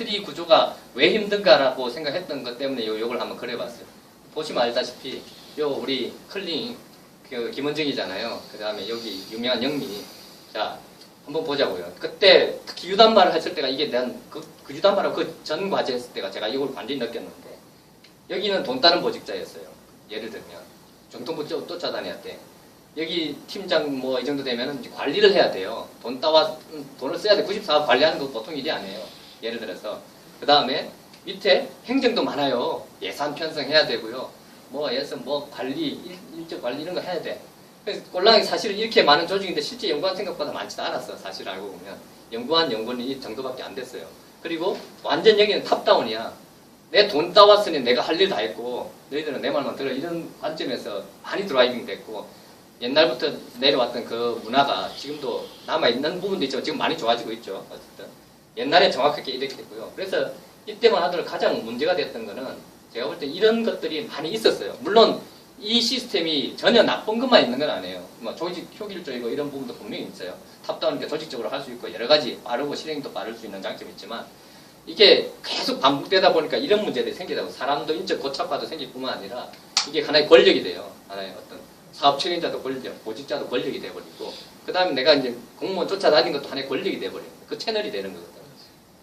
트리 구조가 왜 힘든가라고 생각했던 것 때문에 요 요걸 한번 그려봤어요. 보시면 알다시피 요 우리 클링 그 김원정이잖아요. 그 다음에 여기 유명한 영미 자 한번 보자고요. 그때 특히 유단말을 했을 때가 이게 난그 그 유단말하고 그 전 과제 했을 때가 제가 이걸 완전히 느꼈는데 여기는 돈 따는 보직자였어요. 예를 들면 정통부 쫓- 쫓아다녀야 돼. 여기 팀장 뭐 이 정도 이제 관리를 해야 돼요. 돈 따와 음, 돈을 써야 돼. 94억 관리하는 거 보통 일이 아니에요. 예를 들어서 그 다음에 밑에 행정도 많아요. 예산 편성해야 되고요. 뭐 들어서 뭐 관리 일, 일적 관리 이런 거 해야 돼. 그래서 꼴랑이 사실은 이렇게 많은 조직인데 실제 연구한 생각보다 많지도 않았어. 사실 알고 보면 연구한 연구는 이 정도밖에 안 됐어요. 그리고 완전 여기는 탑다운이야. 내 돈 따왔으니 내가 할 일 다 했고 너희들은 내 말만 들어 이런 관점에서 많이 드라이빙 됐고 옛날부터 내려왔던 그 문화가 지금도 남아 있는 부분도 있지만 지금 많이 좋아지고 있죠. 어쨌든 옛날에 정확하게 이렇게 됐고요. 그래서 이때만 하더라도 가장 문제가 됐던 거는 제가 볼 때 이런 것들이 많이 있었어요. 물론 이 시스템이 전혀 나쁜 것만 있는 건 아니에요. 뭐 조직 효율적이고 이런 부분도 분명히 있어요. 탑다운이니까 조직적으로 할 수 있고 여러 가지 빠르고 실행도 빠를 수 있는 장점이 있지만 이게 계속 반복되다 보니까 이런 문제들이 생기다고 사람도 인적 고착화도 생길 뿐만 아니라 이게 하나의 권력이 돼요. 하나의 어떤 사업 책임자도 권력, 보직자도 권력이 돼버리고 그 다음에 내가 이제 공무원 쫓아다닌 것도 하나의 권력이 돼버리고 그 채널이 되는 거거든.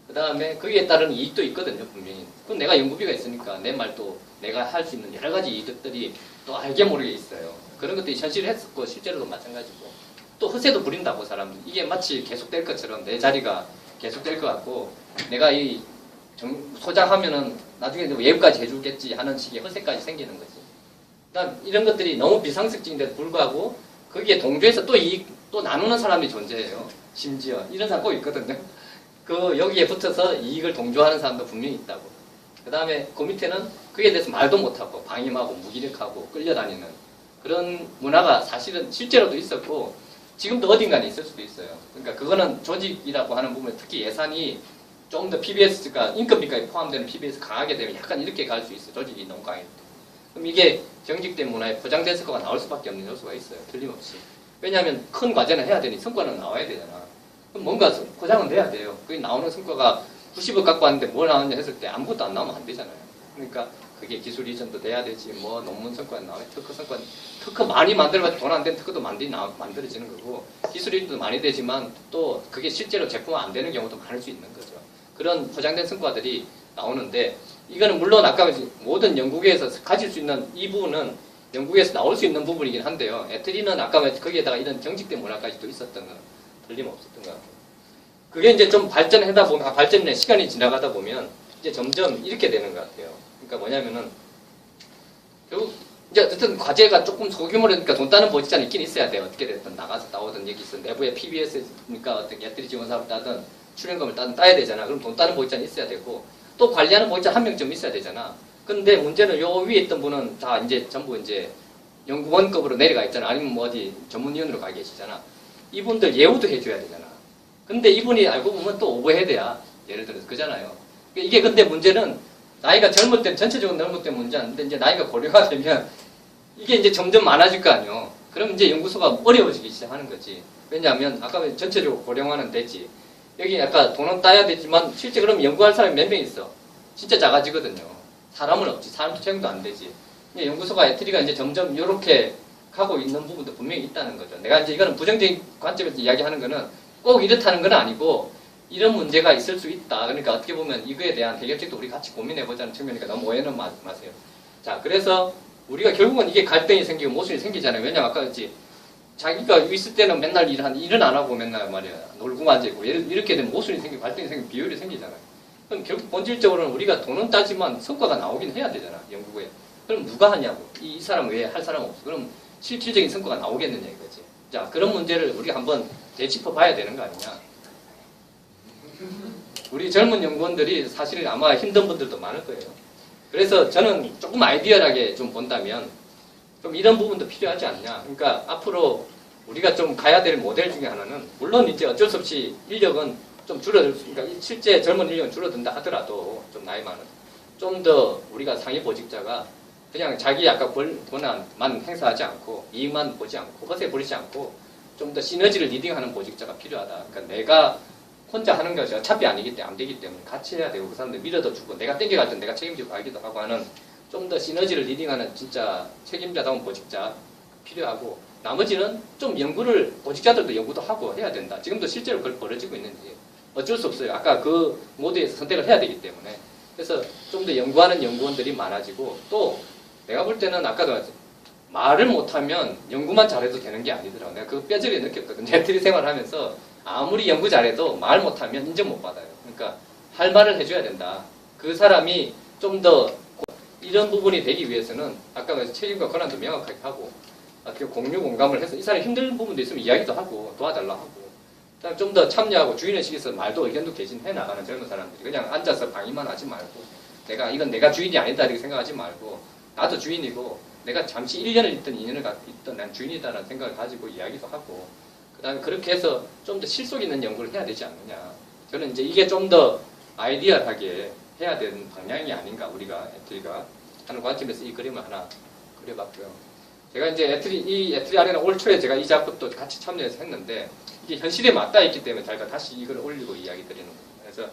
그 다음에 거기에 따른 이익도 있거든요, 분명히. 그럼 내가 연구비가 있으니까 내 말도 내가 할 수 있는 여러 가지 이득들이 또 알게 모르게 있어요. 그런 것들이 현실을 했었고 실제로도 마찬가지고 또 허세도 부린다고 사람들. 이게 마치 계속될 것처럼 내 자리가 계속될 것 같고 내가 이 정- 소장하면은 나중에 외부까지 해주겠지 하는 식의 허세까지 생기는 거지. 그러니까 이런 것들이 너무 비상식적인데도 불구하고 거기에 동조해서 또 이익 또 나누는 사람이 존재해요. 심지어 이런 사람 꼭 있거든요. 그 여기에 붙어서 이익을 동조하는 사람도 분명히 있다고. 그 다음에 그 밑에는 그에 대해서 말도 못하고 방임하고 무기력하고 끌려다니는 그런 문화가 사실은 실제로도 있었고 지금도 어딘가에 있을 수도 있어요. 그러니까 그거는 조직이라고 하는 부분에 특히 예산이 좀더 PBS가 인건비까지 포함되는 PBS 강하게 되면 약간 이렇게 갈 수 있어요. 조직이 너무 강해. 그럼 이게 정직된 문화에 포장된 성과가 나올 수밖에 없는 요소가 있어요. 틀림없이. 왜냐하면 큰 과제는 해야 되니 성과는 나와야 되잖아. 그럼 뭔가 성- 포장은 돼야 돼요. 그게 나오는 성과가 90억 갖고 왔는데 뭐 나왔냐 했을 때 아무것도 안 나오면 안 되잖아요. 그러니까 그게 기술 이전도 돼야 되지, 뭐 논문 성과 나오면 특허 성과, 특허 많이 만들어가지고 돈안 된 특허도 만들, 나, 만들어지는 거고 기술 이전도 많이 되지만 또 그게 실제로 제품화 안 되는 경우도 많을 수 있는 거죠. 그런 포장된 성과들이 나오는데 이거는 물론 아까 모든 연구계에서 가질 수 있는 이 부분은 영국에서 나올 수 있는 부분이긴 한데요. 에트리는 아까 거기에다가 이런 정직된 문화까지도 있었던 건 틀림없었던 것 같아요. 그게 이제 좀 발전하다 보면, 아, 발전이나 시간이 지나가다 보면 이제 점점 이렇게 되는 것 같아요. 그러니까 뭐냐면은 결국 이제 어쨌든 과제가 조금 소규모니까 돈 따는 보직자는 있긴 있어야 돼요. 어떻게 됐든 나가서 따오든 여기 있어 내부에 PBS니까 어떤 에트리 지원 사업 따든 출연금을 따든 따야 되잖아. 그럼 돈 따는 보직자는 있어야 되고 또 관리하는 보직자 한 명쯤 있어야 되잖아. 근데 문제는 요 위에 있던 분은 다 이제 전부 이제 연구원급으로 내려가 있잖아. 아니면 뭐 어디 전문위원으로 가 계시잖아. 이분들 예우도 해줘야 되잖아. 근데 이분이 알고 보면 또 오버헤드야. 예를 들어서 그잖아요. 이게 근데 문제는 나이가 젊을 때 전체적으로 젊을 때 문제 아닌데 이제 나이가 고령화 되면 이게 이제 점점 많아질 거 아니에요. 그럼 이제 연구소가 어려워지기 시작하는 거지. 왜냐하면 아까 전체적으로 고령화는 되지. 여기 아까 돈은 따야 되지만 실제 그럼 연구할 사람이 몇 명 있어. 진짜 작아지거든요. 사람은 없지. 사람 채용도 안 되지. 근데 연구소가 에트리가 이제 점점 이렇게 가고 있는 부분도 분명히 있다는 거죠. 내가 이제 이거는 부정적인 관점에서 이야기하는 거는 꼭 이렇다는 건 아니고 이런 문제가 있을 수 있다. 그러니까 어떻게 보면 이거에 대한 해결책도 우리 같이 고민해보자는 측면이니까 너무 오해는 마, 마세요. 자, 그래서 우리가 결국은 이게 갈등이 생기고 모순이 생기잖아요. 왜냐면 아까 그랬지. 자기가 있을 때는 맨날 일한 일은 안 하고 맨날 말이야 놀고 앉아있고 이렇게 되면 모순이 생기고 갈등이 생기고 비효율이 생기잖아요. 그럼 결국 본질적으로는 우리가 돈은 따지만 성과가 나오긴 해야 되잖아 연구에. 그럼 누가 하냐고 이, 이 사람 외에 할 사람 없어. 그럼 실질적인 성과가 나오겠느냐 이거지. 자 그런 문제를 우리가 한번 되짚어 봐야 되는 거 아니냐. 우리 젊은 연구원들이 사실은 아마 힘든 분들도 많을 거예요. 그래서 저는 조금 아이디어하게 좀 본다면 좀 이런 부분도 필요하지 않냐. 그러니까 앞으로 우리가 좀 가야 될 모델 중에 하나는 물론 이제 어쩔 수 없이 인력은 좀 줄어들 수, 그러니까 실제 젊은 인력은 줄어든다 하더라도 좀 나이 많은 좀 더 우리가 상위 보직자가 그냥 자기 아까 권- 권한만 행사하지 않고 이익만 보지 않고 허세 부리지 않고 좀 더 시너지를 리딩하는 보직자가 필요하다. 그러니까 내가 혼자 하는 것이 어차피 아니기 때문에 안 되기 때문에 같이 해야 되고 그 사람들 밀어도 주고 내가 땡겨갈 땐 내가 책임지고 가기도 하고 하는 좀 더 시너지를 리딩하는 진짜 책임자다운 보직자 필요하고 나머지는 좀 연구를 보직자들도 연구도 하고 해야 된다. 지금도 실제로 그걸 벌어지고 있는지 어쩔 수 없어요. 아까 그 모드에서 선택을 해야 되기 때문에 그래서 좀 더 연구하는 연구원들이 많아지고 또 내가 볼 때는 아까도 말을 못하면 연구만 잘해도 되는 게 아니더라고. 내가 그 뼈저리 느꼈거든요. 애들이 생활하면서 아무리 연구 잘해도 말 못하면 인정 못 받아요. 그러니까 할 말을 해줘야 된다. 그 사람이 좀 더 이런 부분이 되기 위해서는 아까 말했 책임과 권한도 명확하게 하고 어떻게 공유 공감을 해서 이 사람이 힘든 부분도 있으면 이야기도 하고 도와달라 하고 좀 더 참여하고 주인의식에서 말도 의견도 개진해 나가는 젊은 사람들이 그냥 앉아서 방임만 하지 말고 내가 이건 내가 주인이 아니다 이렇게 생각하지 말고 나도 주인이고 내가 잠시 1년을 있든 2년을 있든 난 주인이다라는 생각을 가지고 이야기도 하고 그다음에 그렇게 해서 좀 더 실속 있는 연구를 해야 되지 않느냐 저는 이제 이게 좀 더 아이디얼하게 해야 되는 방향이 아닌가 우리가 애트리가 하는 관점에서 이 그림을 하나 그려봤고요. 제가 이제 애트리 이 애트리 아레나 올 초에 제가 이 작업도 같이 참여해서 했는데 이게 현실에 맞닿아 있기 때문에 저희가 다시 이걸 올리고 이야기 드리는 거예요. 그래서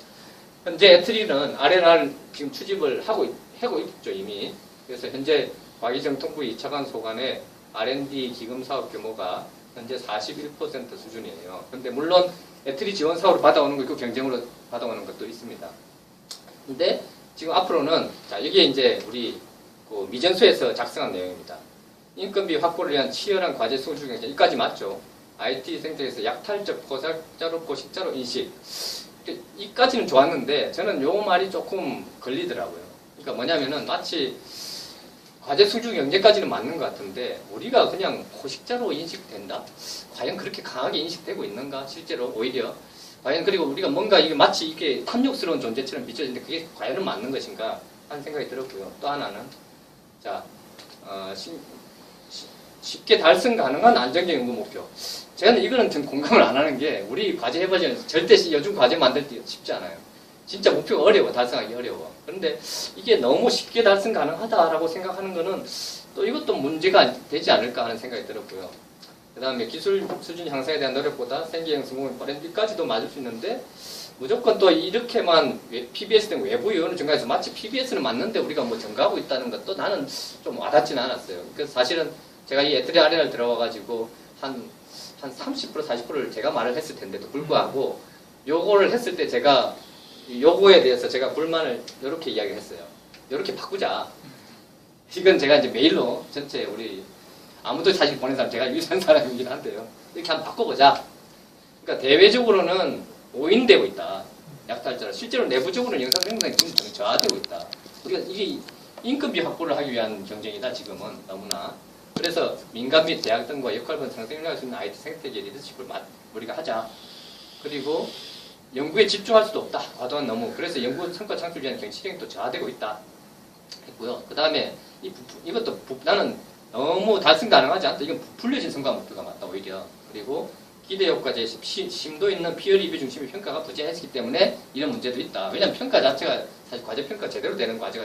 현재 애트리는 아레나를 지금 추집을 하고 있- 하고 있죠 이미. 그래서 현재 과기정통부 2차 관 소관의 R&D 기금 사업 규모가 현재 41% 수준이에요. 근데 물론 애트리 지원 사업을 받아오는 거 있고 경쟁으로 받아오는 것도 있습니다. 근데 지금 앞으로는 자 이게 이제 우리 그 미전수에서 작성한 내용입니다. 인건비 확보를 위한 치열한 과제 소주 경쟁 이까지 맞죠? IT 생태에서 약탈적 포살자로 포식자로 인식 이까지는 좋았는데 저는 요 말이 조금 걸리더라고요. 그러니까 뭐냐면은 마치 과제 수주 경제까지는 맞는 것 같은데 우리가 그냥 포식자로 인식된다? 과연 그렇게 강하게 인식되고 있는가? 실제로 오히려 과연 그리고 우리가 뭔가 이게 마치 이게 탐욕스러운 존재처럼 비춰지는데 그게 과연은 맞는 것인가 하는 생각이 들었고요. 또 하나는 자 어, 심- 시- 쉽게 달성 가능한 안정적 연구 목표. 저는 이거는 좀 공감을 안 하는 게 우리 과제 해보면 절대 시- 요즘 과제 만들 때 쉽지 않아요. 진짜 목표가 어려워 달성하기 어려워. 그런데 이게 너무 쉽게 달성 가능하다라고 생각하는 거는 또 이것도 문제가 되지 않을까 하는 생각이 들었고요. 그 다음에 기술 수준 향상에 대한 노력보다 생계형 성공의 빠른뒤까지도 맞을 수 있는데 무조건 또 이렇게만 PBS 등 외부 요인을 증가해서 마치 PBS는 맞는데 우리가 뭐 증가하고 있다는 것도 나는 좀 와닿지는 않았어요. 그래서 사실은 제가 이 애트리 아레나를 들어가가지고 한, 한 30% 40%를 제가 말을 했을 텐데도 불구하고 요거를 했을 때 제가 이 요거에 대해서 제가 불만을 이렇게 이야기를 했어요. 이렇게 바꾸자. 이건 제가 이제 메일로 전체 우리 아무도 사실 보낸 사람 제가 유일한 사람이긴 한데요. 이렇게 한번 바꿔보자. 그러니까 대외적으로는 오인되고 있다. 약탈자로 실제로 내부적으로는 영상 생산이 굉장히 저하되고 있다. 우리가 이게 인건비 확보를 하기 위한 경쟁이다 지금은 너무나. 그래서 민간 및 대학 등과 역할분 상생할 수 있는 IT 생태계 리더십을 마- 우리가 하자. 그리고 연구에 집중할 수도 없다. 과도한 너무. 그래서 연구 성과 창출 위한 경치력이 또 저하되고 있다. 했고요. 그 다음에 이것도 부- 나는 너무 달성 가능하지 않다. 이건 부풀려진 성과 목표가 맞다 오히려. 그리고 기대 효과 제시, 시- 심도 있는 피어 리뷰 중심의 평가가 부재했기 때문에 이런 문제도 있다. 왜냐하면 평가 자체가 사실 과제 평가 제대로 되는 과제가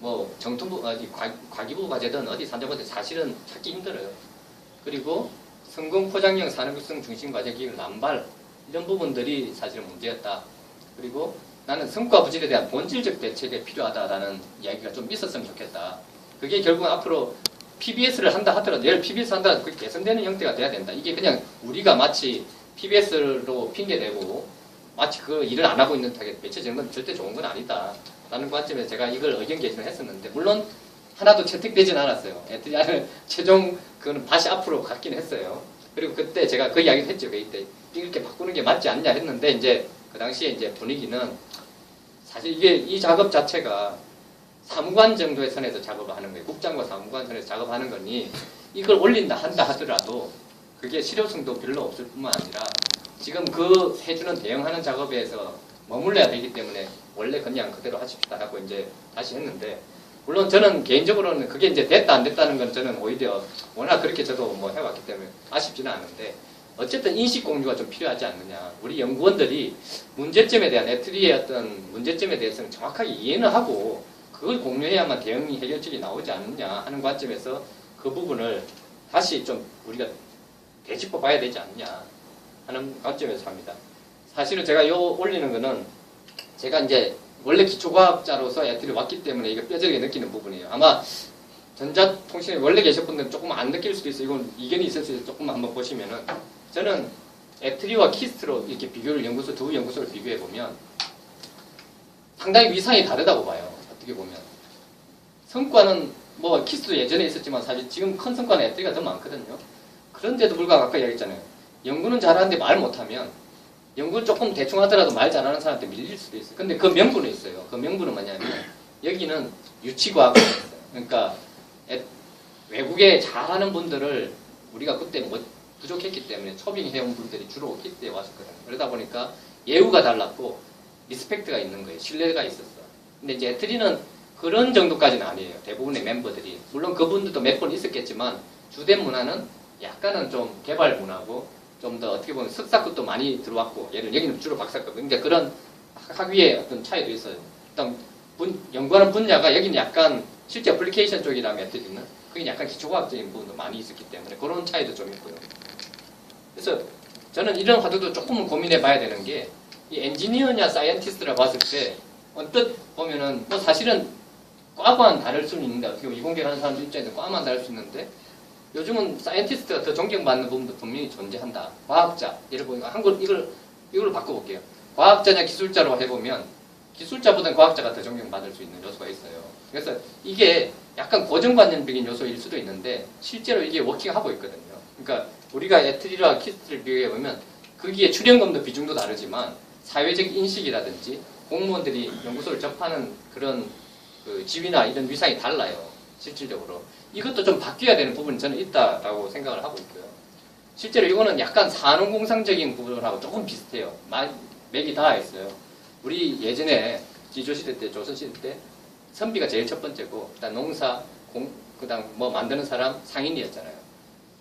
뭐 정통부 어디 과, 과기부 과제든 어디 산정과제 사실은 찾기 힘들어요. 그리고 성공 포장형 산업육성 중심 과제 기획 남발 이런 부분들이 사실은 문제였다. 그리고 나는 성과 부진에 대한 본질적 대책이 필요하다라는 이야기가 좀 있었으면 좋겠다. 그게 결국 은 앞으로 PBS를 한다 하더라도 예를 PBS 한다 그게 개선되는 형태가 돼야 된다. 이게 그냥 우리가 마치 PBS로 핑계대고 마치 그 일을 안 하고 있는 듯하게 맺혀지는 건 절대 좋은 건 아니다. 라는 관점에서 제가 이걸 의견 개진을 했었는데 물론 하나도 채택되진 않았어요. 애들이 최종 그거는 다시 앞으로 갔긴 했어요. 그리고 그때 제가 그 이야기를 했죠. 그때 이렇게 바꾸는 게 맞지 않냐 했는데 이제 그 당시에 이제 분위기는 사실 이게 이 작업 자체가 사무관 정도의 선에서 작업을 하는 거예요. 국장과 사무관 선에서 작업하는 거니 이걸 올린다 한다 하더라도 그게 실효성도 별로 없을 뿐만 아니라 지금 그 해주는 대응하는 작업에서 머물러야 되기 때문에 원래 그냥 그대로 하십시다 하고 이제 다시 했는데 물론 저는 개인적으로는 그게 이제 됐다 안 됐다는 건 저는 오히려 워낙 그렇게 저도 뭐 해왔기 때문에 아쉽지는 않은데 어쨌든 인식 공유가 좀 필요하지 않느냐. 우리 연구원들이 문제점에 대한 애트리의 어떤 문제점에 대해서는 정확하게 이해는 하고 그걸 공유해야만 대응이 해결책이 나오지 않느냐 하는 관점에서 그 부분을 다시 좀 우리가 되짚어 봐야 되지 않냐 하는 관점에서 합니다. 사실은 제가 요 올리는 거는 제가 이제 원래 기초과학자로서 애들이 왔기 때문에 이거 뼈저리게 느끼는 부분이에요. 아마 전자통신에 원래 계신 분들은 조금 안 느낄 수도 있어요. 이건 이견이 있을 수도 있어요. 조금 한번 보시면은 저는 애트리와 키스트로 이렇게 비교를 연구소 두 연구소를 비교해 보면 상당히 위상이 다르다고 봐요. 어떻게 보면 성과는 뭐 키스도 예전에 있었지만 사실 지금 큰 성과는 애트리가 더 많거든요. 그런데도 불구하고 아까 얘기했잖아요. 연구는 잘하는데 말 못하면 연구는 조금 대충 하더라도 말 잘하는 사람한테 밀릴 수도 있어요. 근데 그 명분이 있어요. 그 명분은 뭐냐면 여기는 유치과학이 있어요. 그러니까 애- 외국에 잘하는 분들을 우리가 그때 못 부족했기 때문에 초빙해온 분들이 주로 그때 왔었거든요. 그러다 보니까 예우가 달랐고 리스펙트가 있는 거예요. 신뢰가 있었어. 근데 이제 애트리는 그런 정도까지는 아니에요. 대부분의 member들이. 물론 그분들도 몇 번 있었겠지만 주된 문화는 약간은 좀 개발 문화고 좀 더 어떻게 보면 석사급도 많이 들어왔고 얘는 여기는 주로 박사급. 그러니까 그런 학위의 어떤 차이도 있어요. 일단 분- 연구하는 분야가 여기는 약간 실제 애플리케이션 쪽이라면 애트리는 그게 약간 기초과학적인 부분도 많이 있었기 때문에 그런 차이도 좀 있고요. 그래서 저는 이런 화두도 조금은 고민해 봐야 되는 게 이 엔지니어냐 사이언티스트라 봤을 때 언뜻 보면은 뭐 사실은 과만 다를 수는 있는데 어떻게 하는 사람들 입장에서 과만 다를 수 있는데 요즘은 사이언티스트가 더 존경받는 부분도 분명히 존재한다. 과학자 예를 보니까 한글 이걸 이걸로 바꿔볼게요. 과학자냐 기술자로 해보면 기술자보다는 과학자가 더 존경받을 수 있는 요소가 있어요. 그래서 이게 약간 고정관념적인 요소일 수도 있는데 실제로 이게 워킹하고 있거든요. 그러니까 우리가 에트리와 키스트를 비교해 보면 거기에 출연금도 비중도 다르지만 사회적 인식이라든지 공무원들이 연구소를 접하는 그런 그 지위나 이런 위상이 달라요. 실질적으로 이것도 좀 바뀌어야 되는 부분이 저는 있다라고 생각을 하고 있고요. 실제로 이거는 약간 산업공상적인 부분하고 조금 비슷해요. 마- 맥이 닿아 있어요. 우리 예전에 지조시대 때, 조선시대 때 선비가 제일 첫 번째고, 그다음 농사, 공, 그 다음 뭐 만드는 사람 상인이었잖아요.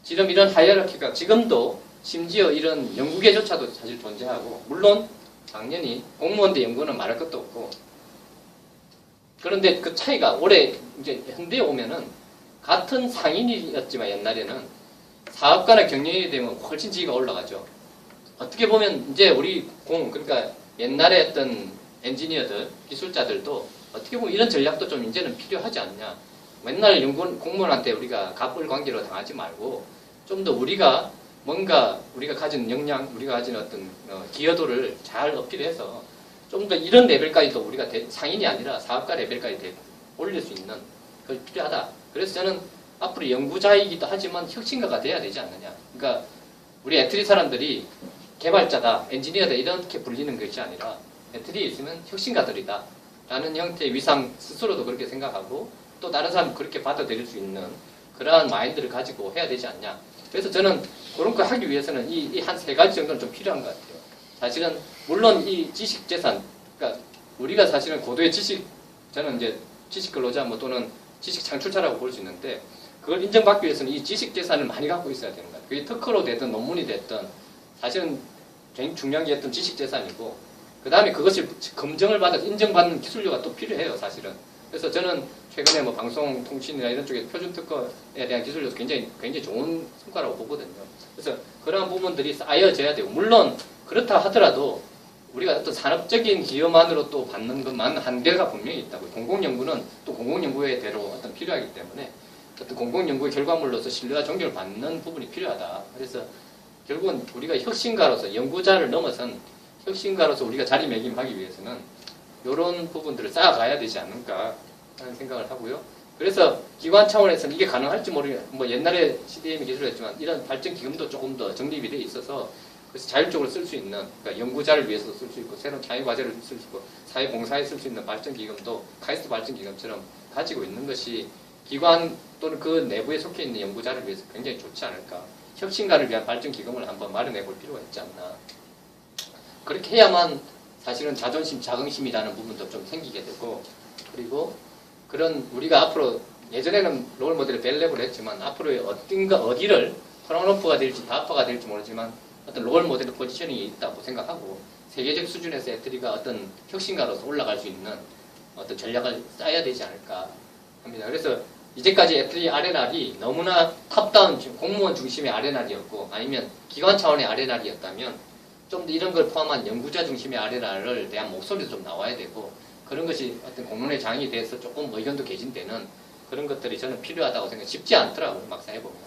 지금 이런 하이어라키가 지금도 심지어 이런 연구계조차도 사실 존재하고, 물론 당연히 공무원 대 연구는 말할 것도 없고, 그런데 그 차이가 올해 이제 현대에 오면은 같은 상인이었지만 옛날에는 사업가나 경영인이 되면 훨씬 지위가 올라가죠. 어떻게 보면 이제 우리 공 그러니까 옛날에 어떤 엔지니어들 기술자들도 어떻게 보면 이런 전략도 좀 이제는 필요하지 않냐. 맨날 연구원 공무원한테 우리가 갑불 관계로 당하지 말고 좀 더 우리가 뭔가 우리가 가진 역량, 우리가 가진 어떤 어, 기여도를 잘 어필해서 좀 더 이런 레벨까지도 우리가 대- 상인이 아니라 사업가 레벨까지 대- 올릴 수 있는 그게 필요하다. 그래서 저는 앞으로 연구자이기도 하지만 혁신가가 돼야 되지 않느냐. 그러니까 우리 애트리 사람들이 개발자다, 엔지니어다 이렇게 불리는 것이 아니라 애트리에 있으면 혁신가들이다. 라는 형태의 위상 스스로도 그렇게 생각하고 또 다른 사람 그렇게 받아들일 수 있는 그러한 마인드를 가지고 해야 되지 않냐. 그래서 저는 그런 거 하기 위해서는 이 한 세 가지 정도는 좀 필요한 것 같아요. 사실은 물론 이 지식 재산, 그러니까 우리가 사실은 고도의 지식, 저는 이제 지식 근로자 뭐 또는 지식 창출자라고 볼 수 있는데 그걸 인정받기 위해서는 이 지식 재산을 많이 갖고 있어야 되는 거예요. 그게 특허로 되든 논문이 됐든 사실은 굉장히 중요한 게 어떤 지식 재산이고 그 다음에 그것을 검증을 받아 인정받는 기술료가 또 필요해요, 사실은. 그래서 저는 최근에 뭐 방송 통신이나 이런 쪽에 표준 특허에 대한 기술료도 굉장히 굉장히 좋은 성과라고 보거든요. 그래서 그러한 부분들이 쌓여져야 되고 물론 그렇다 하더라도 우리가 어떤 산업적인 기여만으로 또 받는 것만 한계가 분명히 있다고. 공공연구는 또 공공연구의 대로 어떤 필요하기 때문에 어떤 공공연구의 결과물로서 신뢰와 존경을 받는 부분이 필요하다. 그래서 결국은 우리가 혁신가로서 연구자를 넘어선 혁신가로서 우리가 자리매김하기 위해서는 이런 부분들을 쌓아가야 되지 않을까 하는 생각을 하고요. 그래서 기관 차원에서는 이게 가능할지 모르겠, 뭐 옛날에 CDM 기술이었지만 이런 발전 기금도 조금 더 정립이 돼 있어서 그래서 자율적으로 쓸 수 있는 그러니까 연구자를 위해서 쓸 수 있고 새로운 자유 과제를 쓸 수 있고 사회 봉사에 쓸 수 있는 발전 기금도 카이스트 발전 기금처럼 가지고 있는 것이 기관 또는 그 내부에 속해 있는 연구자를 위해서 굉장히 좋지 않을까. 혁신가를 위한 발전 기금을 한번 마련해 볼 필요가 있지 않나. 그렇게 해야만 사실은 자존심, 자긍심이라는 부분도 좀 생기게 되고 그리고 그런 우리가 앞으로 예전에는 롤 모델을 벨랩을 했지만 앞으로 어딘가 어디를 프랑노프가 될지 다파가 될지 모르지만 어떤 롤 모델의 포지셔닝이 있다고 생각하고 세계적 수준에서 애트리가 어떤 혁신가로서 올라갈 수 있는 어떤 전략을 짜야 되지 않을까 합니다. 그래서 이제까지 애틀리 RNR이 너무나 탑다운 중- 공무원 중심의 RNR이었고 아니면 기관 차원의 RNR이었다면 좀 더 이런 걸 포함한 연구자 중심의 RNR을 대한 목소리도 좀 나와야 되고 그런 것이 어떤 공론의 장이 돼서 조금 의견도 개진되는 그런 것들이 저는 필요하다고 생각. 쉽지 않더라고요 막상 해보면.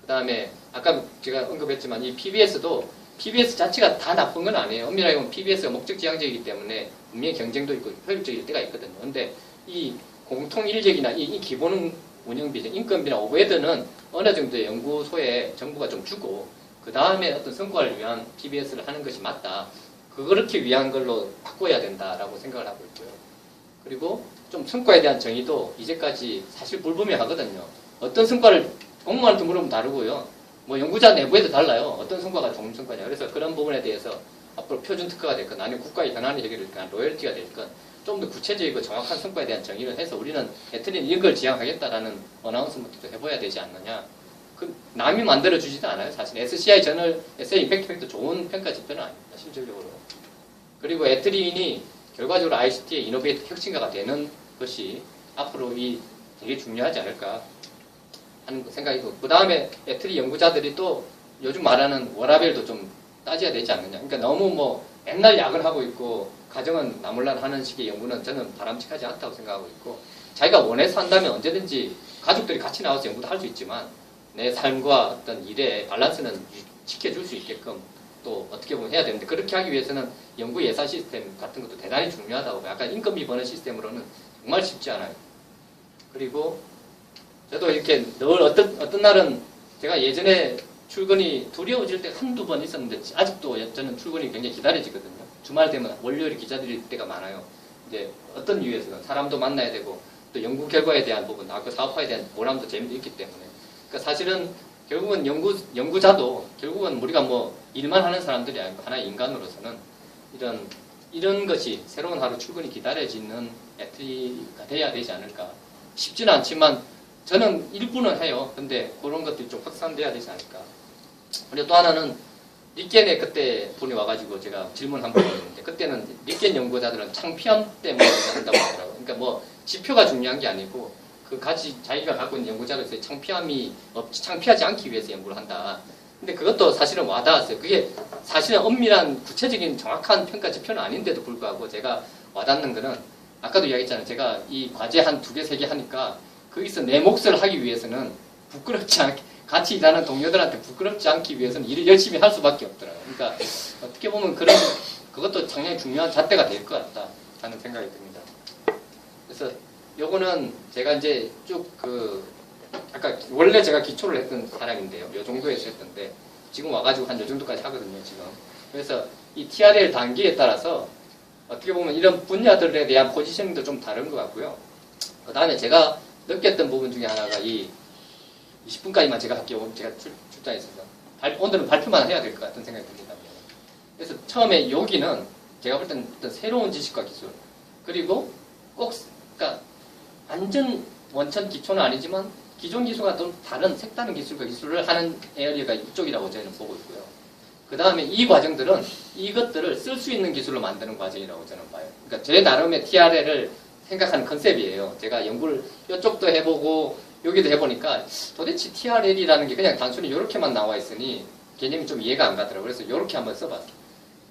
그 다음에 아까 제가 언급했지만 이 PBS도 PBS 자체가 다 나쁜 건 아니에요. 엄밀하게 보면 PBS가 목적지향적이기 때문에 분명히 경쟁도 있고 효율적일 때가 있거든요. 근데 이 공통 인력이나 이, 이 기본 운영비, 인건비나 오버헤드는 어느 정도의 연구소에 정부가 좀 주고 그 다음에 어떤 성과를 위한 PBS를 하는 것이 맞다. 그렇게 위한 걸로 바꿔야 된다라고 생각을 하고 있고요. 그리고 좀 성과에 대한 정의도 이제까지 사실 불분명하거든요. 어떤 성과를 공무원한테 물으면 다르고요. 뭐 연구자 내부에도 달라요. 어떤 성과가 좋은 성과냐. 그래서 그런 부분에 대해서 앞으로 표준 특허가 될 건 아니면 국가의 현안이 해결될건 로열티가 될 건 좀 더 구체적이고 정확한 성과에 대한 정의를 해서 우리는 애틀리는 이걸 지향하겠다라는 어나운스먼트도 해봐야 되지 않느냐. 그 남이 만들어 주지도 않아요. 사실 SCI 저널 SA 임팩트 팩도 좋은 평가 지표는 아닙니다. 실질적으로. 그리고 애트린이 결과적으로 ICT의 이노베이트 혁신가가 되는 것이 앞으로 이 되게 중요하지 않을까 하는 생각이 들고 그 다음에 애트리 연구자들이 또 요즘 말하는 워라벨도 좀 따져야 되지 않느냐. 그러니까 너무 뭐 맨날 약을 하고 있고 가정은 나몰라 하는 식의 연구는 저는 바람직하지 않다고 생각하고 있고 자기가 원해서 한다면 언제든지 가족들이 같이 나와서 연구도 할 수 있지만 내 삶과 어떤 일의 밸런스는 유- 지켜줄 수 있게끔 또 어떻게 보면 해야 되는데 그렇게 하기 위해서는 연구 예산 시스템 같은 것도 대단히 중요하다고. 약간 인건비 버는 시스템으로는 정말 쉽지 않아요. 그리고 저도 이렇게 늘 어떤 어떤 날은 제가 예전에 출근이 두려워질 때 한두 번 있었는데 아직도 저는 출근이 굉장히 기다려지거든요. 주말 되면 월요일 기자들일 때가 많아요. 이제 어떤 이유에서는 사람도 만나야 되고 또 연구 결과에 대한 부분, 아그 사업화에 대한 보람도 재미도 있기 때문에. 그러니까 사실은 결국은 연구 연구자도 결국은 우리가 뭐 일만 하는 사람들이 아니고 하나의 인간으로서는 이런 이런 것이 새로운 하루 출근이 기다려지는 애트리가 돼야 되지 않을까. 쉽지는 않지만 저는 일부는 해요. 근데 그런 것들이 좀 확산돼야 되지 않을까. 그리고 또 하나는 리켄에 그때 분이 와가지고 제가 질문 한 번 했는데 그때는 리켄 연구자들은 창피함 때문에 한다고 하더라고요. 그러니까 뭐 지표가 중요한 게 아니고 그 가지 자기가 갖고 있는 연구자로서의 창피함이 없, 창피하지 않기 위해서 연구를 한다. 근데 그것도 사실은 와닿았어요. 그게 사실은 엄밀한 구체적인 정확한 평가 지표는 아닌데도 불구하고 제가 와닿는 거는 아까도 이야기했잖아요. 제가 이 과제 한 두 개, 세 개 하니까 거기서 내 몫을 하기 위해서는 부끄럽지 않게 같이 일하는 동료들한테 부끄럽지 않기 위해서는 일을 열심히 할 수밖에 없더라고요. 그러니까 어떻게 보면 그런 그것도 상당히 중요한 잣대가 될 것 같다 하는 생각이 듭니다. 그래서 요거는 제가 이제 쭉 그 아까 원래 제가 기초를 했던 사람인데요. 요 정도에서 했던데 지금 와가지고 한 요 정도까지 하거든요. 지금 그래서 이 TRL 단계에 따라서 어떻게 보면 이런 분야들에 대한 포지셔닝도 좀 다른 것 같고요. 그 다음에 제가 느꼈던 부분 중에 하나가 이 20분까지만 제가 할게요. 제가 출. 발- 오늘은 발표만 해야 될 것 같은 생각이 듭니다. 그래서 처음에 여기는 제가 볼 때는 새로운 지식과 기술 그리고 꼭 그러니까 완전 원천 기초는 아니지만 기존 기술과 좀 다른 색다른 기술과 기술을 하는 에어리가 이쪽이라고 저는 보고 있고요. 그 다음에 이 과정들은 이것들을 쓸 수 있는 기술로 만드는 과정이라고 저는 봐요. 그러니까 제 나름의 TRL을 생각하는 컨셉이에요. 제가 연구를 이쪽도 해보고 여기도 해보니까 도대체 TRL이라는 게 그냥 단순히 이렇게만 나와 있으니 개념이 좀 이해가 안 가더라고요. 그래서 이렇게 한번 써봤어요.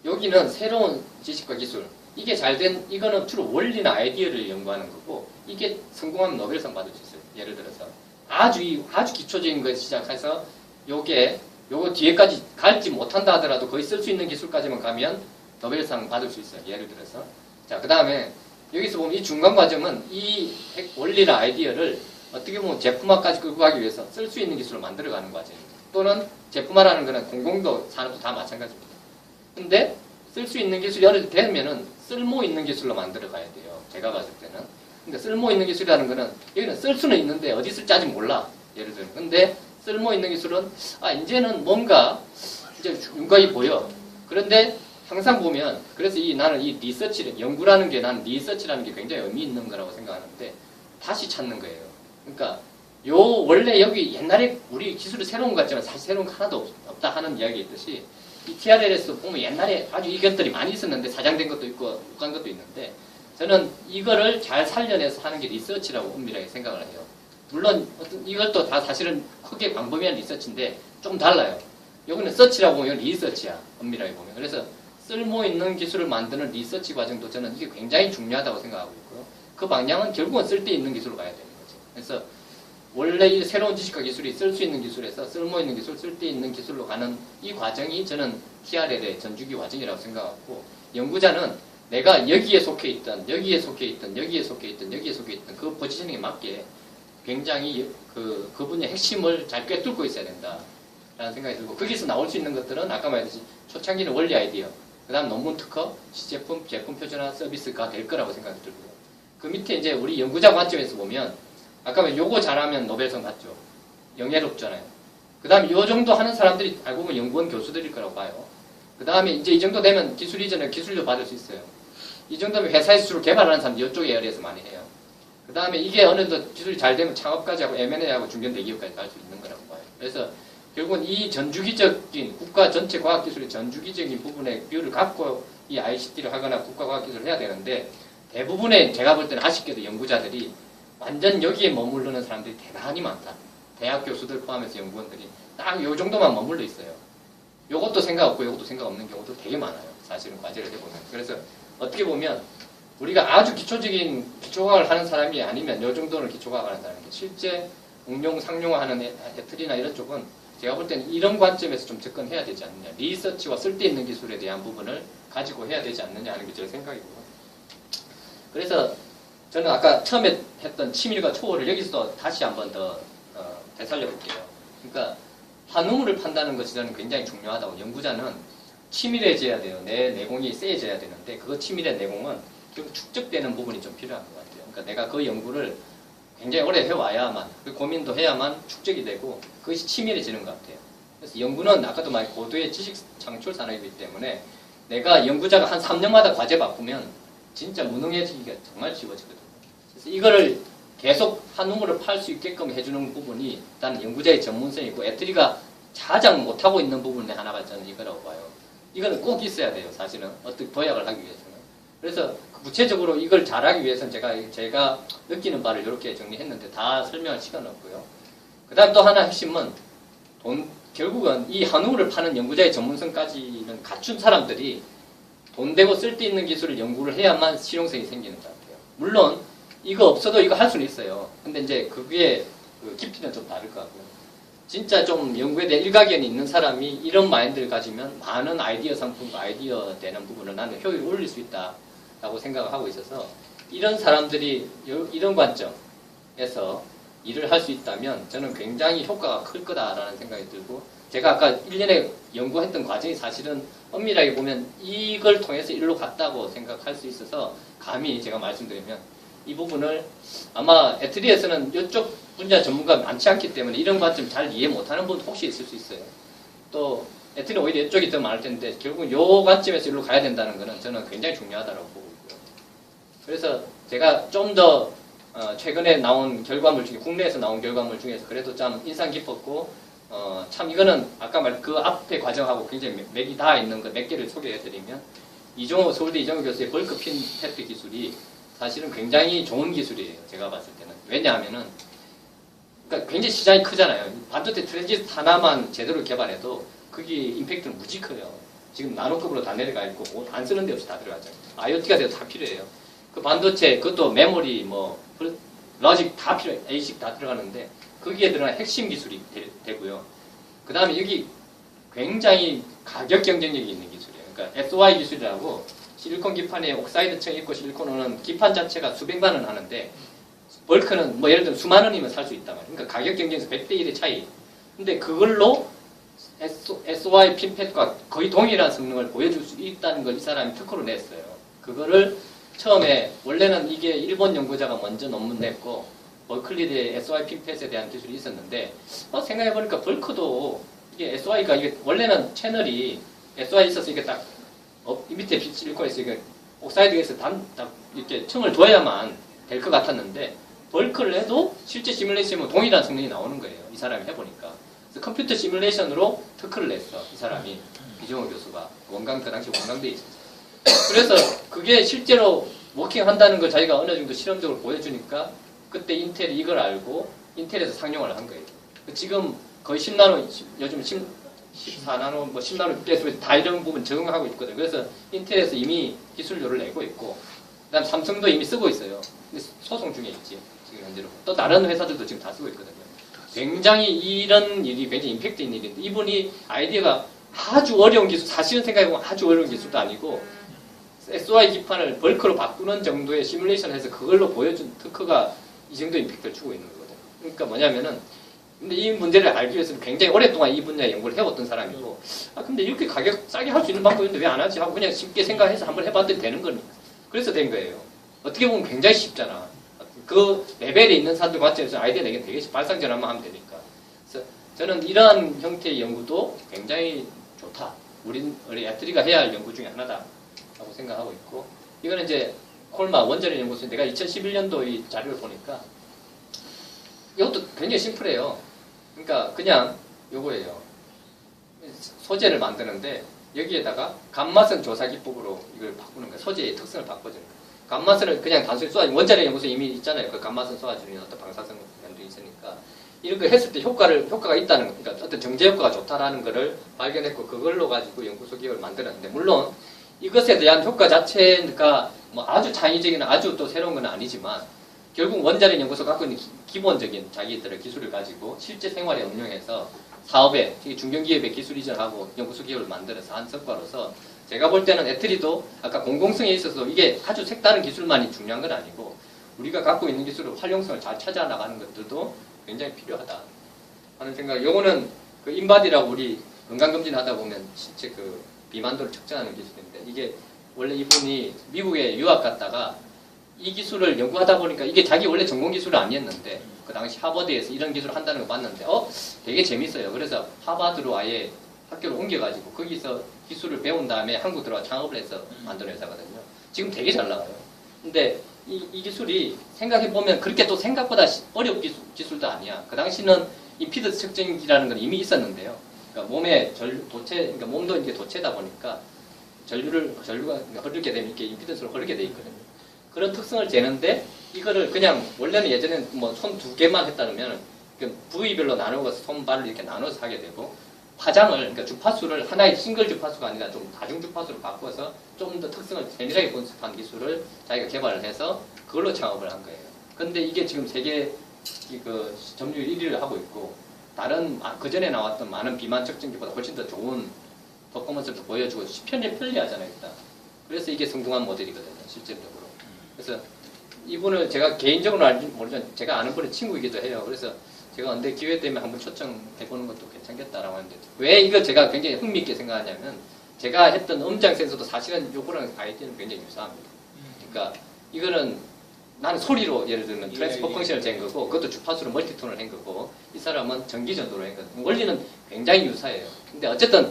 여기는 새로운 지식과 기술. 이게 잘 된, 이거는 주로 원리나 아이디어를 연구하는 거고, 이게 성공하면 노벨상 받을 수 있어요. 예를 들어서. 아주, 이- 아주 기초적인 거 시작해서, 요게, 요거 뒤에까지 갈지 못한다 하더라도 거의 쓸 수 있는 기술까지만 가면 노벨상 받을 수 있어요. 예를 들어서. 자, 그 다음에, 여기서 보면 이 중간 과정은 이 핵- 원리나 아이디어를 어떻게 보면 제품화까지 끌고 가기 위해서 쓸 수 있는 기술을 만들어가는 과정입니다. 또는 제품화라는 거는 공공도 산업도 다 마찬가지입니다. 근데 쓸 수 있는 기술이 정도 되면은 쓸모 있는 기술로 만들어 가야 돼요. 제가 봤을 때는. 근데 쓸모 있는 기술이라는 거는 여기는 쓸 수는 있는데 어디 쓸지 아직 몰라. 예를 들면. 근데 쓸모 있는 기술은 아 이제는 뭔가 이제 윤곽이 보여. 그런데 항상 보면 그래서 이 나는 이 리서치 연구라는 게 나는 리서치라는 게 굉장히 의미 있는 거라고 생각하는데 다시 찾는 거예요. 그러니까 요 원래 여기 옛날에 우리 기술이 새로운 것 같지만 사실 새로운 거 하나도 없- 없다 하는 이야기 있듯이 이 TRL에서 보면 옛날에 아주 이것들이 많이 있었는데 사장된 것도 있고 못간 것도 있는데 저는 이거를 잘 살려내서 하는 게 리서치라고 엄밀하게 생각을 해요. 물론 어떤 이것도 다 사실은 크게 광범위한 리서치인데 좀 달라요. 요거는 서치라고 보면 리서치야. 엄밀하게 보면. 그래서 쓸모 있는 기술을 만드는 리서치 과정도 저는 이게 굉장히 중요하다고 생각하고 있고요. 그 방향은 결국은 쓸데 있는 기술로 가야 되는 거죠. 그래서 원래 이 새로운 지식과 기술이 쓸 수 있는 기술에서 쓸모 있는 기술, 쓸데 있는 기술로 가는 이 과정이 저는 TRL의 전주기 과정이라고 생각하고 연구자는 내가 여기에 속해 있던, 여기에 속해 있던, 여기에 속해 있던, 여기에 속해 있던 그 포지셔닝에 맞게 굉장히 그, 그 분야의 핵심을 잘 꿰뚫고 있어야 된다. 라는 생각이 들고 거기서 나올 수 있는 것들은 아까 말했듯이 초창기는 원리 아이디어, 그 다음 논문 특허, 시제품, 제품 표준화 서비스가 될 거라고 생각이 들고요. 그 밑에 이제 우리 연구자 관점에서 보면 아까 말 요거 잘하면 노벨상 받죠. 영예롭잖아요. 그 다음에 요 정도 하는 사람들이 알고 보면 연구원 교수들일 거라고 봐요. 그 다음에 이제 이 정도 되면 기술 이전에 기술료 받을 수 있어요. 이 정도면 회사에서 주로 개발하는 사람 이쪽 에어리에서 많이 해요. 그 다음에 이게 어느 정도 기술이 잘 되면 창업까지 하고 M&A하고 중견 대기업까지 갈 수 있는 거라고 봐요. 그래서 결국은 이 전주기적인 국가 전체 과학기술의 전주기적인 부분의 비율을 갖고 이 ICT를 하거나 국가과학기술을 해야 되는데 대부분의 제가 볼 때는 아쉽게도 연구자들이 완전 여기에 머무르는 사람들이 대단히 많다. 대학 교수들 포함해서 연구원들이 딱 요 정도만 머물러 있어요. 요것도 생각 없고 요것도 생각 없는 경우도 되게 많아요. 사실은 과제를 해보면. 그래서 어떻게 보면 우리가 아주 기초적인 기초과학을 하는 사람이 아니면 요 정도는 기초과학을 하는 사람인데 실제 응용 상용화하는 애- 애틀이나 이런 쪽은 제가 볼 때는 이런 관점에서 좀 접근해야 되지 않느냐. 리서치와 쓸데있는 기술에 대한 부분을 가지고 해야 되지 않느냐 하는 게 제 생각이고요. 그래서 저는 아까 처음에 했던 치밀과 초월을 여기서 다시 한번 더 어, 되살려 볼게요. 그러니까 한우물을 판다는 것이 저는 굉장히 중요하다고 연구자는 치밀해져야 돼요. 내 내공이 세져야 되는데 그 치밀의 내공은 좀 축적되는 부분이 좀 필요한 것 같아요. 그러니까 내가 그 연구를 굉장히 오래 해와야만 그 고민도 해야만 축적이 되고 그것이 치밀해지는 것 같아요. 그래서 연구는 아까도 말한 고도의 지식 창출 산업이기 때문에 내가 연구자가 한 3년마다 과제 바꾸면 진짜 무능해지기가 정말 쉬워지거든요. 그래서 이거를 계속 한 우물을 팔 수 있게끔 해주는 부분이 일단 연구자의 전문성이 있고 애트리가 가장 못하고 있는 부분 의 하나가 저는 이거라고 봐요. 이거는 꼭 있어야 돼요, 사실은. 어떻게 도약을 하기 위해서는. 그래서 구체적으로 이걸 잘하기 위해서는 제가, 제가 느끼는 바를 이렇게 정리했는데 다 설명할 시간은 없고요. 그 다음 또 하나 핵심은 돈, 결국은 이 한우를 파는 연구자의 전문성까지는 갖춘 사람들이 돈 되고 쓸데있는 기술을 연구를 해야만 실용성이 생기는 것 같아요. 물론 이거 없어도 이거 할 수는 있어요. 근데 이제 그게 그 깊이는 좀 다를 것 같고요. 진짜 좀 연구에 대한 일가견이 있는 사람이 이런 마인드를 가지면 많은 아이디어 상품과 아이디어 되는 부분을 나는 효율을 올릴 수 있다라고 생각을 하고 있어서 이런 사람들이 요- 이런 관점에서 일을 할 수 있다면 저는 굉장히 효과가 클 거다라는 생각이 들고 제가 아까 1년에 연구했던 과정이 사실은 엄밀하게 보면 이걸 통해서 일로 갔다고 생각할 수 있어서 감히 제가 말씀드리면 이 부분을 아마 에트리에서는 이쪽 분야 전문가 많지 않기 때문에 이런 관점 잘 이해 못하는 분 혹시 있을 수 있어요. 또 에트리는 오히려 이쪽이 더 많을 텐데 결국은 요 관점에서 일로 가야 된다는 거는 저는 굉장히 중요하다고 보고 있고요. 그래서 제가 좀더 어, 최근에 나온 결과물 중에 국내에서 나온 결과물 중에서 그래도 참 인상 깊었고 어, 참 이거는 아까 말 그 앞에 과정하고 굉장히 맥- 맥이 닿아 있는 거몇 개를 소개해드리면 이종호 서울대 이종호 교수의 벌크 핀 패트 기술이 사실은 굉장히 좋은 기술이에요. 제가 봤을 때는 왜냐하면은 그러니까 굉장히 시장이 크잖아요. 반도체 트랜지스터 하나만 제대로 개발해도 그게 임팩트는 무지 커요. 지금 나노급으로 다 내려가 있고 뭐안 쓰는 데 없이 다 들어가죠. IoT가 돼도 다 필요해요. 그 반도체 그것도 메모리 뭐 플- 로직 다 필요해. ASIC 다 들어가는데 거기에 들어간 핵심 기술이 되, 고요그 다음에 여기 굉장히 가격 경쟁력이 있는 기술이에요. 그러니까 SOI 기술이라고 실리콘 기판에 옥사이드층 있고 실리콘은 기판 자체가 수백만 원 하는데 벌크는 뭐 예를 들면 수만 원이면 살 수 있단 말이에요. 그러니까 가격 경쟁에서 100대 1의 차이. 근데 그걸로 SOI 핀팻과 거의 동일한 성능을 보여줄 수 있다는 걸 이 사람이 특허로 냈어요. 그거를 처음에 원래는 이게 일본 연구자가 먼저 논문 냈고 버클리의 SOI 핀팻에 대한 기술이 있었는데 어, 생각해보니까 벌크도 이게 SOI가 이게 원래는 채널이 SOI 있어서 이게 딱 어, 이 밑에 실리콘에서 이게 옥사이드에서 단, 딱 이렇게 층을 둬야만 될 것 같았는데 벌크를 해도 실제 시뮬레이션은 동일한 성능이 나오는 거예요. 이 사람이 해보니까. 그래서 컴퓨터 시뮬레이션으로 특허를 냈어. 이 사람이 이종호 교수가 원강 그 당시 원강대에 있었어요. 그래서 그게 실제로 워킹한다는 걸 자기가 어느 정도 실험적으로 보여주니까 그때 인텔이 이걸 알고 인텔에서 상용화를 한 거예요. 지금 거의 10나노, 요즘 10, 14나노, 뭐 10나노 계속 다 이런 부분 적응하고 있거든요. 그래서 인텔에서 이미 기술료를 내고 있고, 그다음 삼성도 이미 쓰고 있어요. 근데 소송 중에 있지 지금 현재로. 또 다른 회사들도 지금 다 쓰고 있거든요. 굉장히 이런 일이 굉장히 임팩트 있는 일인데 이분이 아이디어가 아주 어려운 기술, 사실은 생각해보면 아주 어려운 기술도 아니고 SOI 기판을 벌크로 바꾸는 정도의 시뮬레이션을 해서 그걸로 보여준 특허가 이 정도 임팩트를 주고 있는 거거든요. 그러니까 뭐냐면은 근데 이 문제를 알기 위해서는 굉장히 오랫동안 이 분야에 연구를 해왔던 사람이고 아 근데 이렇게 가격 싸게 할 수 있는 방법이 있는데 왜 안 하지 하고 그냥 쉽게 생각해서 한번 해봤더니 되는 거니까 그래서 된 거예요. 어떻게 보면 굉장히 쉽잖아. 그 레벨에 있는 사람들 관점에서 아이디어 내기는 되게 발상 전환만 하면 되니까. 그래서 저는 이러한 형태의 연구도 굉장히 좋다. 우린 우리 애트리가 해야 할 연구 중에 하나다. 라고 생각하고 있고 이거는 이제 콜마 원자력 연구소 내가 2011년도 이 자료를 보니까 이것도 굉장히 심플해요. 그러니까 그냥 요거예요. 소재를 만드는데 여기에다가 감마선 조사 기법으로 이걸 바꾸는 거예요. 소재의 특성을 바꿔주는 거예요. 감마선을 그냥 단순히 쏘아 원자력 연구소 이미 있잖아요. 그 감마선 쏘아주는 어떤 방사성 연도 있으니까 걸 했을 때 효과를 효과가 있다는 거, 그러니까 어떤 정제 효과가 좋다라는 거를 발견했고 그걸로 가지고 연구소 기업을 만들었는데 물론 이것에 대한 효과 자체가 뭐 아주 창의적인 아주 또 새로운 건 아니지만 결국 원자력 연구소 갖고 있는 기, 본적인 자기들의 기술을 가지고 실제 생활에 응용해서 사업에 특히 중견기업의 기술 이전하고 연구소 기업을 만들어서 한 성과로서 제가 볼 때는 애트리도 아까 공공성에 있어서 이게 아주 색다른 기술만이 중요한 건 아니고 우리가 갖고 있는 기술을 활용성을 잘 찾아 나가는 것들도 굉장히 필요하다 하는 생각. 요거는 그 인바디라고 우리 건강검진 하다 보면 실제 그 비만도를 측정하는 기술인데 이게 원래 이분이 미국에 유학 갔다가 이 기술을 연구하다 보니까 이게 자기 원래 전공 기술은 아니었는데 그 당시 하버드에서 이런 기술을 한다는 걸 봤는데 어 되게 재밌어요. 그래서 하버드로 아예 학교를 옮겨가지고 거기서 기술을 배운 다음에 한국 들어와 창업을 해서 만든 회사거든요. 지금 되게 잘 나가요. 근데 이, 이 기술이 생각해 보면 그렇게 또 생각보다 시- 어려운 기술, 기술 도 아니야. 그 당시는 임피던스 측정기라는 건 이미 있었는데요. 그러니까 몸에 전 도체, 그러니까 몸도 이제 도체다 보니까 전류를 전류가 흐르게 되면 이렇게 임피던스로 흐르게 돼 있거든요. 그런 특성을 재는데 이거를 그냥 원래는 예전에는 뭐 손 두 개만 했다면 그 부위별로 나누어서 손발을 이렇게 나눠서 하게 되고 파장을 그러니까 주파수를 하나의 싱글 주파수가 아니라 좀 다중 주파수로 바꿔서 좀 더 특성을 세밀하게 분석한 기술을 자기가 개발을 해서 그걸로 창업을 한 거예요. 근데 이게 지금 세계 이그 점유율 1위를 하고 있고 다른 그 전에 나왔던 많은 비만 측정기보다 훨씬 더 좋은 퍼포먼스를 보여주고 편리 편리하잖아요 일단. 그래서 이게 성공한 모델이거든요 실질적으로. 그래서 이분을 제가 개인적으로 알지 모르지만 제가 아는 분의 친구이기도 해요. 그래서 제가 언제 기회 되면 한번 초청해보는 것도 괜찮겠다라고 하는데 왜 이걸 제가 굉장히 흥미있게 생각하냐면 제가 했던 음장 센서도 사실은 요거랑 아이디어는 굉장히 유사합니다. 그러니까 이거는 나는 소리로 예를 들면 예, 트랜스퍼 예. 펑션을 잰 거고 그것도 주파수로 멀티톤을 한 거고 이 사람은 전기 전도로 했거든요. 원리는 굉장히 유사해요. 근데 어쨌든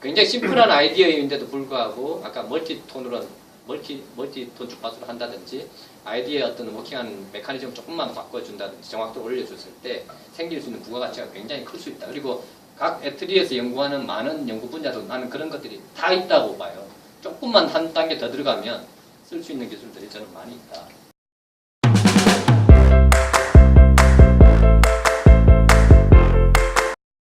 굉장히 심플한 아이디어인데도 불구하고 아까 멀티톤으로 멀티 멀티톤 주파수를 한다든지 아이디어의 어떤 워킹하는 메커니즘을 조금만 바꿔준다든지 정확도를 올려줬을 때 생길 수 있는 부가가치가 굉장히 클 수 있다. 그리고 각 애트리에서 연구하는 많은 연구 분야도 나는 그런 것들이 다 있다고 봐요. 조금만 한 단계 더 들어가면 쓸 수 있는 기술들이 저는 많이 있다.